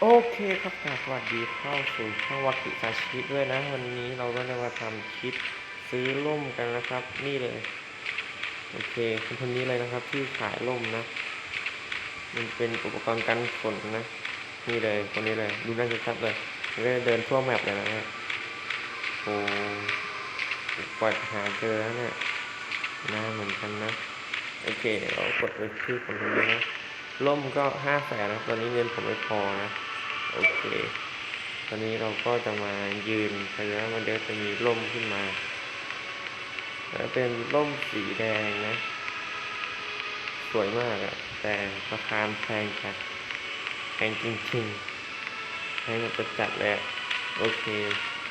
โอเคครับกาสวัสดีเข้าสู่ช่องวักิซาชิด้วยนะ วันนี้เราก็จะมาทำคลิปซื้อร่มกันนะครับ นี่เลย โอเคคนคนนี้เลยนะครับ ที่ขายร่มนะ มันเป็นอุปกรณ์กันฝนนะ นี่เลยคนนี้เลยดูน่าจะชัดเลยก็เดินทั่วแมปเลยนะฮะโอ้กว่าจะหาเจอแล้วเนี่ยน่าเหมือนกันนะ โอเคเดี๋ยวเรากดไปที่คนคนนี้นะร่มก็ห้าแสนนะตอนนี้เงินผมไม่พอนะ โอเค ตอนนี้เราก็จะมายืนไปแล้วมันเดี๋ยวจะมีร่มขึ้นมา แล้วเป็นร่มสีแดงนะ สวยมากอะแต่ราคาแพงจัดแพงจริงๆแพงแบบจะจัดเลยอะโอเค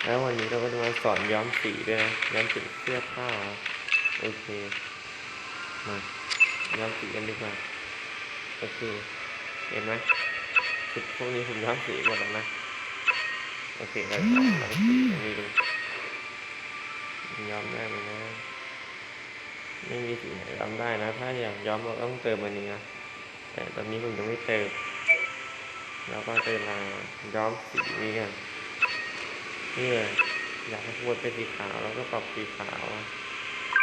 แล้ววันนี้เราก็จะมาสอนย้อมสีด้วยนะ ย้อมสีเสื้อผ้า โอเค มาย้อมสีกันดีกว่า โอเค เห็นไหม ชุดพวกนี้ผมย้อมสีหมดแล้วนะ โอเคเราจะลองสีอันนี้ดูย้อมได้ไหมนะ ไม่มีสีไหนย้อมได้นะ ถ้าอยากย้อมเราต้องเติมอันนี้นะ แต่ตอนนี้ผมยังไม่เติมเราก็จะมาย้อมสีนี้กันนี่เลยอยากให้ทั้งหมดเป็นสีขาวแล้วก็ปรับสีขาว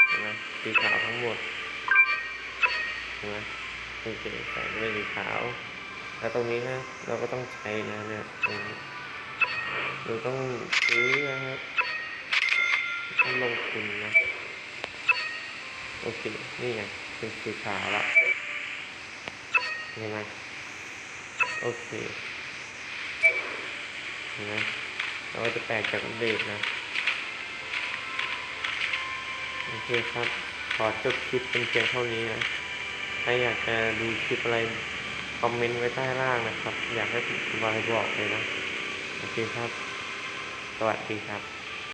เห็นไหมสีขาวทั้งหมดเห็นไหมโอเคใส่ด้วยสีขาว แล้วตรงนี้นะเราก็ต้องใช้นะเนี่ยเราต้องซื้อนะครับต้องลงทุนนะโอเค นี่ไงเป็นสีขาวละเห็นไหมโอเคเห็นไหมเราจะแปลกจากอันเดทนะ โอเคครับ ขอจบคลิปเป็นเพียงเท่านี้นะใครอยากจะดูคลิปอะไร คอมเมนต์ไว้ใต้ล่างนะครับ อยากให้ผมอยบอกเลยนะ โอเคครับ สวัสดีครับ